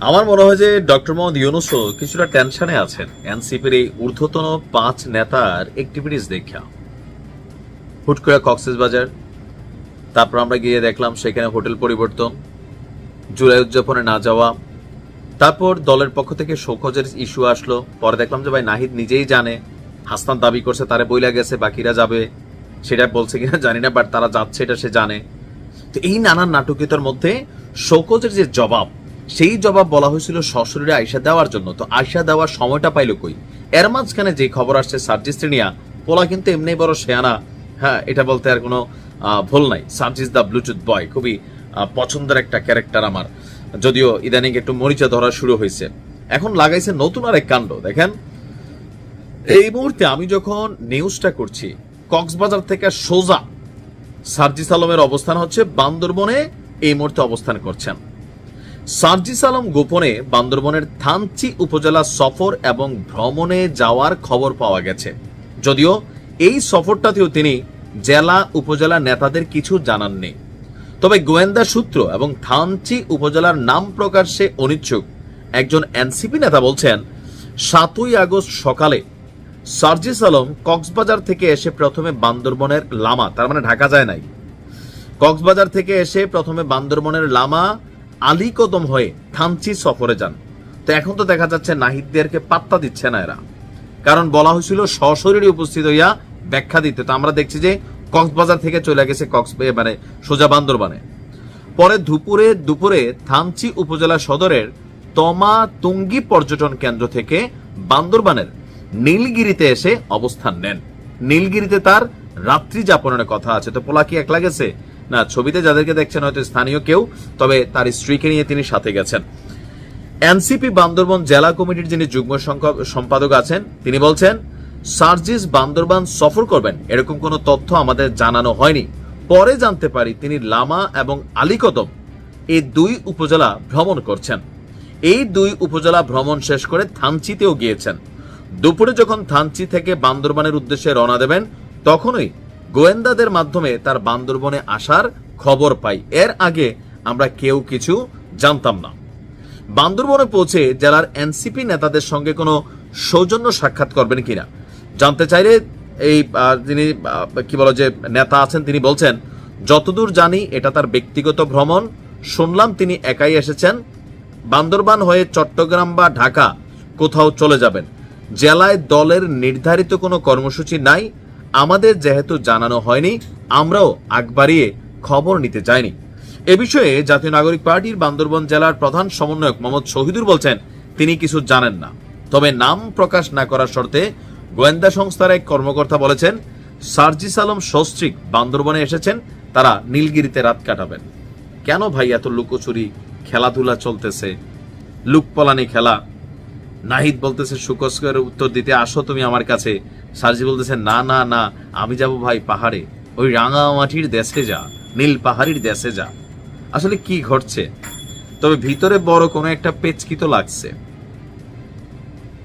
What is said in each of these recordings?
আমার মনে হয় যে ডক্টর মোহাম্মদ ইউনুসও কিছুটা টেনশনে আছেন। এনসিপির এই ঊর্ধ্বতন পাঁচ নেতার অ্যাক্টিভিটিস দেখা। হুট করে কক্সেস বাজার, তারপর আমরা গিয়ে দেখলাম সেখানে হোটেল পরিবর্তন, জুলাই উদযাপনে না যাওয়া, তারপর দলের পক্ষ থেকে শোকজের ইস্যু আসলো। পরে দেখলাম যে ভাই নাহিদ নিজেই জানে হাসনান দাবি করছে তারে বইলা গেছে, বাকিরা যাবে, সেটা বলছে কিনা জানি না বাট তারা যাচ্ছে এটা সে জানে। তো এই নানান নাটকীয়তার মধ্যে শোকজের যে জবাব সেই জবাব বলা হয়েছিল সশরীরে আয়সা দেওয়ার জন্য। তো আয়সা দেওয়ার সময়টা পাইল কই? এর মাঝখানে যে খবর আসছে সার্জিস নিয়া পোলা কিন্তু এমনি বড় শেয়ানা হ্যাঁ এটা বলতে আর কোনো ভুল নাই। সার্জিস দ্য ব্লুটুথ বয়, খুবই পছন্দের একটা ক্যারেক্টার আমার। যদিও ইদানিং একটু মরিচা ধরা শুরু হয়েছে। এখন লাগাইছে নতুন আর এক কাণ্ড। দেখেন, এই মুহূর্তে আমি যখন নিউজটা করছি, কক্সবাজার থেকে সোজা সার্জিস আলমের অবস্থান হচ্ছে বান্দরবনে এই মুহূর্তে অবস্থান করছেন। সার্জিস আলম গোপনে বান্দরবনের থানচি উপজেলা সফর এবং ভ্রমণে যাওয়ার খবর পাওয়া গেছে। যদিও এই সফরটাতেও তিনি জেলা উপজেলা নেতাদের কিছু জানাননি। তবে গোয়েন্দা সূত্র এবং থানচি উপজেলার নাম প্রকাশে অনিচ্ছুক। একজন এনসিপি নেতা বলছেন, সাতই আগস্ট সকালে সার্জিস আলম কক্সবাজার থেকে এসে প্রথমে বান্দরবনের লামা, তার মানে ঢাকা যায় নাই। কক্সবাজার থেকে এসে প্রথমে বান্দরবনের লামা আলী কদম হয়ে থানচি সফরে যান। তো এখন তো দেখা যাচ্ছে নাহিদদেরকে পাত্তা দিচ্ছে না এরা। কারণ বলা হয়েছিল সশরীরে উপস্থিত হইয়া ব্যাখ্যা দিতে। তো আমরা দেখছি যে কক্সবাজার থেকে চলে গেছে কক্স মানে সোজা বান্দরবানে। পরে দুপুরে দুপুরে থানচি উপজেলা সদরের তমা তুঙ্গি পর্যটন কেন্দ্র থেকে বান্দরবানের নীলগিরিতে এসে অবস্থান নেন। নীলগিরিতে তার রাত্রি যাপনের কথা আছে। তো পোলা কি একলা গেছে? না, ছবিতে যাদেরকে দেখছেন হয়তো স্থানীয় কেউ, তবে তার স্ত্রীকে নিয়ে তিনি সাথে গেছেন। এনসিপি বান্দরবন জেলা কমিটির যিনি যুগ্ম সম্পাদক আছেন, তিনি বলছেন, সার্জিস বান্দরবান সফর করবেন, এরকম কোনো তথ্য আমাদের জানানো হয়নি। পরে জানতে পারি তিনি লামা এবং আলীকদম এই দুই উপজেলা ভ্রমণ করছেন। এই দুই উপজেলা ভ্রমণ শেষ করে থানচিতেও গিয়েছেন। দুপুরে যখন থানচি থেকে বান্দরবানের উদ্দেশ্যে রওনা দেবেন, তখনই গোয়েন্দাদের মাধ্যমে তার বান্দরবনে আসার খবর পাই। এর আগে আমরা কেউ কিছু জানতাম না। বান্দরবনে পৌঁছে জেলার এনসিপি নেতাদের সঙ্গে কোনো সৌজন্য সাক্ষাৎ করবেন কিনা? জানতে চাইলে এই যিনি কি বলো যে নেতা আছেন, তিনি বলছেন, যতদূর জানি এটা তার ব্যক্তিগত ভ্রমণ। শুনলাম তিনি একাই এসেছেন। বান্দরবান হয়ে চট্টগ্রাম বা ঢাকা কোথাও চলে যাবেন। জেলায় দলের নির্ধারিত কোনো কর্মসূচি নাই। আমাদের যেহেতু জানানো হয়নি, আমরাও আগ বাড়িয়ে খবর নিতে চাইনি এ বিষয়ে জাতীয় নাগরিক পার্টির বান্দরবন জেলার প্রধান সমন্বয়ক মোহাম্মদ শহীদুর বলছেন, তিনি কিছু জানেন না। তবে নাম প্রকাশ না করার শর্তে গোয়েন্দা সংস্থার এক কর্মকর্তা বলেছেন, সার্জিস আলম সস্ত্রিক বান্দরবনে এসেছেন, তারা নীলগিরিতে রাত কাটাবেন। কেন ভাই এত লুকোচুরি, খেলাধুলা চলতেছে, লুকপলানি খেলা? নাহিদ বলতেছে সুকস্কর উত্তর দিতে আসো তুমি আমার কাছে। সার্জি বলতেছে, না না না, আমি যাব ভাই পাহাড়ে। ওই রাঙামাটির দেশে যা, নীল পাহাড়ির দেশে যা। আসলে কি ঘটছে? তবে ভিতরে বড় কোনো একটা পেচকি তো লাগছে।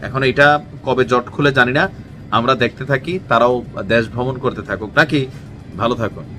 এখন এটা কবে জট খুলে জানি না। আমরা দেখতে থাকি, তারাও দেশ ভ্রমণ করতে থাকুক। নাকি? ভালো থাকুন।